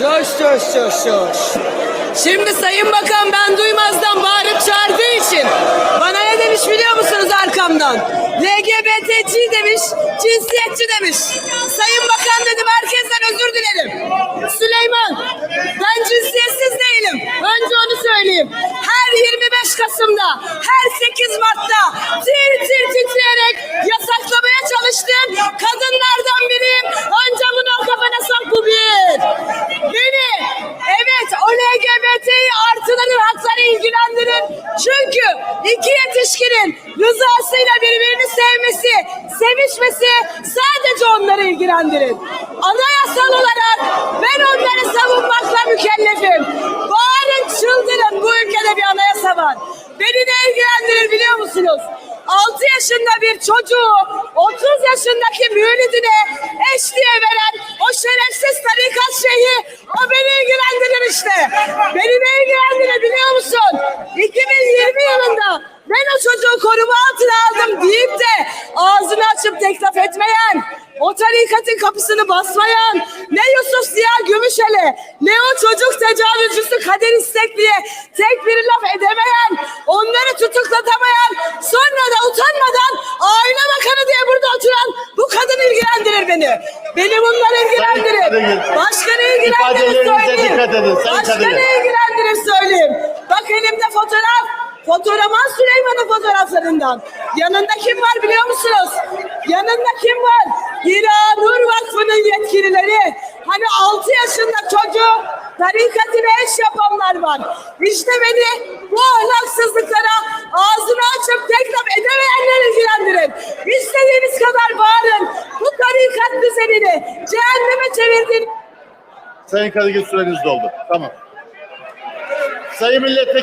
Coş coş coş coş. Şimdi Sayın Bakan ben duymazdan bağırıp çağırdığı için bana ne demiş biliyor musunuz arkamdan? LGBTC demiş, cinsiyetçi demiş. Sayın Bakan dedim herkesten özür dilerim. Süleyman ben cinsiyetsiz değilim. Önce onu söyleyeyim. Her 25 Kasım'da, her 8 Mart'ta tir tir titreyerek yasaklamaya çalıştığım kadınlardan iki yetişkinin rızasıyla birbirini sevmesi, sevişmesi sadece onları ilgilendirir. Anayasal olarak ben onları savunmakla mükellefim. Bağırın çıldırın bu ülkede bir anayasa var. Beni ne ilgilendirir biliyor musunuz? 6 yaşında bir çocuğu 30 yaşındaki müridine eş diye veren o şerefsiz tarikat şeyhi o beni ilgilendirir işte. Beni ne ilgilendirir biliyor musun? 2020 yılında ben o çocuğu koruma altına aldım deyip de ağzını açıp teklif etmeyen, o tarikatın kapısını basmayan, ne Yusuf Ziya Gümüşel'e, ne o çocuk tecavüzcüsü Kadir İstekli'ye tek bir laf edemeyen, onları tutuklatamayan, sonra da utanmadan aile bakanı diye burada oturan bu kadın ilgilendirir beni. Beni bunlar ilgilendirir. Başka ne ilgilendirir söyleyeyim. dikkat edin, Sayın Başka Kadir. ne ilgilendirir söyleyeyim. Bak elimde fotoğraf. Fotoğraman Süleyman'ın fotoğraflarından. Yanında kim var biliyor musunuz? Yanında kim var? Hira Nur Vakfı'nın yetkilileri. Hani 6 yaşında çocuğu tarikatine eş yapanlar var. İşte beni bu ahlaksızlıklara ağzını açıp tekrar edemeyenler ilgilendirin. İstediğiniz kadar bağırın. Bu tarikat düzenini cehenneme çevirdiğini Sayın Kadıgil süreniz doldu. Tamam. Sayın Milletvekili